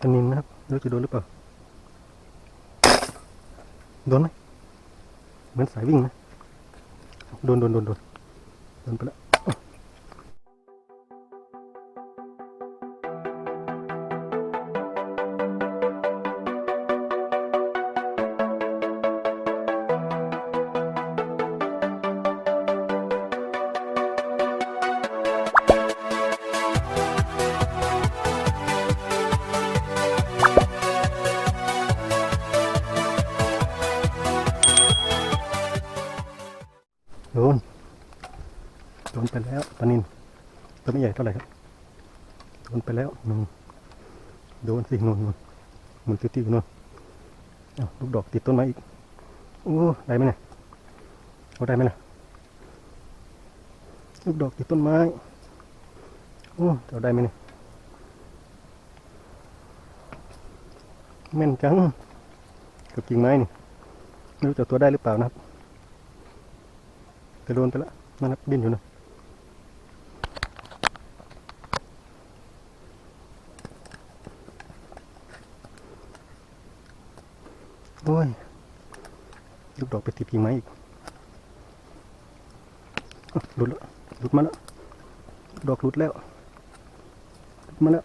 อันนี้นะครับรู้จะโดนหรือเปล่า โดนไหมเหมือนสายวิ่งนะ โดนโดนโดนโดนโดนไปแล้ว โดน โดนไปแล้วปลานินตัวไม่ใหญ่เท่าไหร่ครับ โดนไปแล้วหนึ่งโดนสินู่นนู่นมุนติ้วๆนู่นเอาลูกดอกติดต้นไม้อีก โอ้ ได้ไหมเนี่ยโอ้ได้ไหมล่ะ ลูกดอกติดต้นไม้ โอ้เอาได้ไหมเนี่ยแม่นจังกับกิ่งไม้นี่ไม่รู้จะตัวได้หรือเปล่านะครับ แต่โดนไปแล้วมันบินอยู่นะโอ้ย ลูกดอกไปติดกิ่งไม้อีกหลุดแล้วหลุดมาแล้ว ดอกหลุดแล้วหลุดมาแล้ว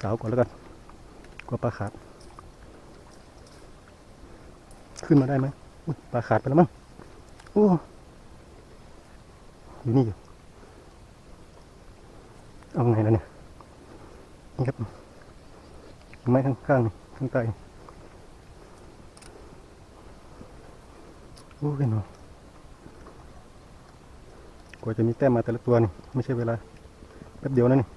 สาวก่อนแล้วกันกลัวปลาขาด ขึ้นมาได้ไหมปลาขาดไปแล้วมั้ง โอ้อยู่นี่อยู่เอาไงแล้วเนี่ยนี่ครับไม้ข้างๆข้างใต้โอ้ยเนาะกว่าจะมีแต้มมาแต่ละตัวนี่ไม่ใช่เวลาแป๊บเดียวนะนี่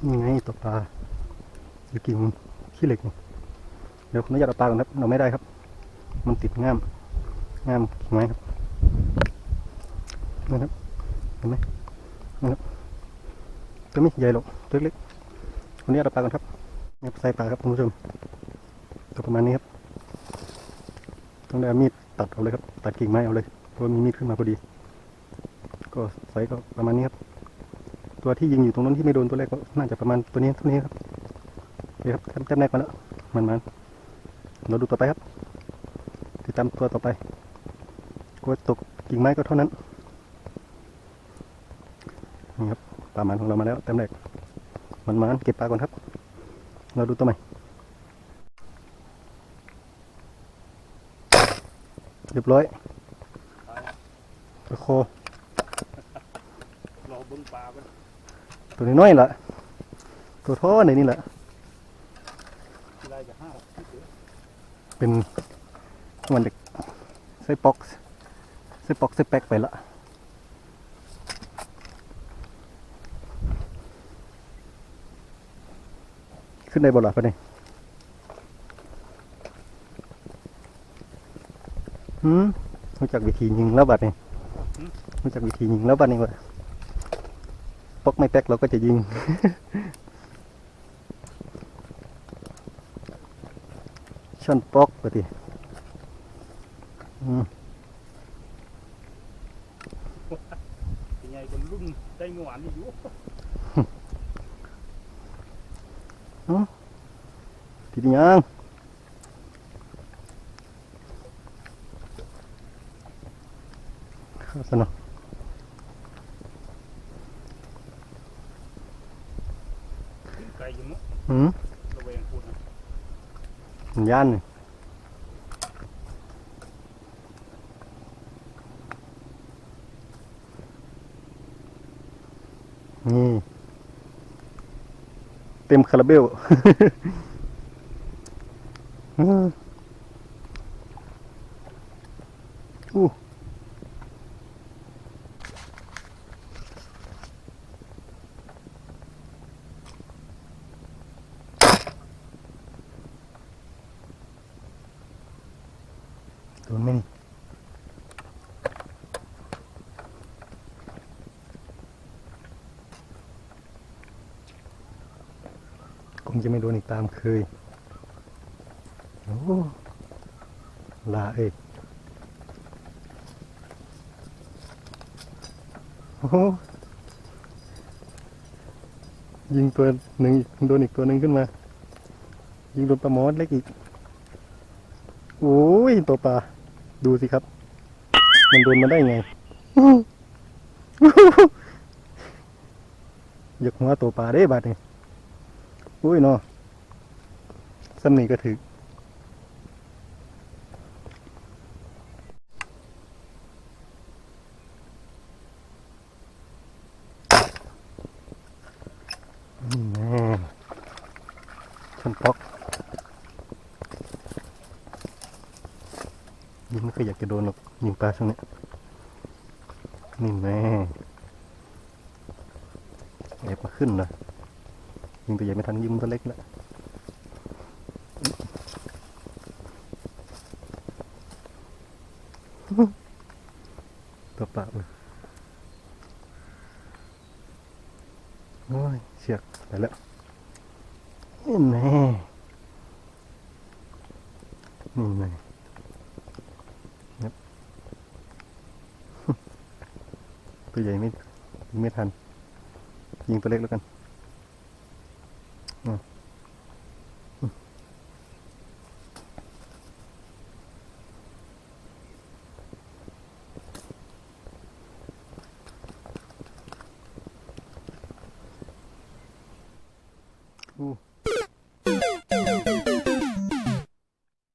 โอ้นี่ไงตัวปลาอยู่กิ่งขี้เหล็กนี่เดี๋ยวผมอนุญาตเอาปลาก่อนครับเราไม่ได้ครับ มันติดง่ามง่ามกิ่งไม้ครับนะครับเห็นไหมนะครับตัวไม่ใหญ่หรอกตัวเล็กวันนี้เอาปลาก่อนครับใส่ปลาครับคุณผู้ชมตัวประมาณนี้ครับต้องได้เอามีดตัดเอาเลยครับ ตัดกิ่งไม้เอาเลยเพราะมีมีดขึ้นมาพอดี ก็ใส่ก็ประมาณนี้ครับ ตัวที่ยิงอยู่ตรงนั้นที่ไม่โดนตัวแรกก็น่าจะประมาณตัวนี้เท่านี้ครับโอเคครับแต้มแรกมาแล้วมันมันเราดูต่อไปครับติดตามตัวต่อไปกลัวตกกิ่งไม้ก็เท่านั้นนี่ครับปลาหมันของเรามาแล้วแต้มแรกมันมันเก็บปลาก่อนครับ เราดูตัวใหม่เรียบร้อยตะโครอเบิ้งปลามัน ตัวน้อยๆล่ะ ตัวท่อในนี่แหละเป็นวันเด็กใส่ป๊อกใส่ป๊อกใส่แป๊กไปละขึ้นได้บ่ล่ะปะนี่หืมรู้จักวิธียิงแล้วบัดนี่รู้จักวิธียิงแล้วบัดนี่วะ ป๊อกไม่แป๊กเราก็จะยิงช่อนป๊อกปะติอืมยังไงคนรุ่นได้เมื่อวานนี่อยู่ทีนี้ยังเข้าสนอไก ลอยู่มั้งอืมระเวงพูดนะมันย่านนี่นี่ เต็มคาราเบลอืมอู้โดนไหมนี่ ค งจะไม่โดนอีกตามเคย โอ้ลาเอ้ยโอ้ยิงตัวหนึ่งโดนอีกตัวหนึ่งขึ้นมา ยิงโดนปลาหมอดเล็กอีก โอ้ยตัวปลาดูสิครับ มันโดนมาได้ไงอยากหัวตัวปลาได้บาดเนี่ย อุ้ยเนาะสำนีก็ถือนี่แน่ชันปอกยิงไม่เคยอยากจะโดนหรอกยิงปลาช่วงนี้นี่แน่แอบมาขึ้นนะยิ งตัวใหญ่ไม่ทันยิงตัวเล็กแล้วตัวปล่าเลยโอ้ยเสียกไปแล้วนี่แน่นี่แน่ครับตัวใหญ่ไม่ยิงไม่ทัน ยิงตัวเล็กแล้วกัน อะอืมอู้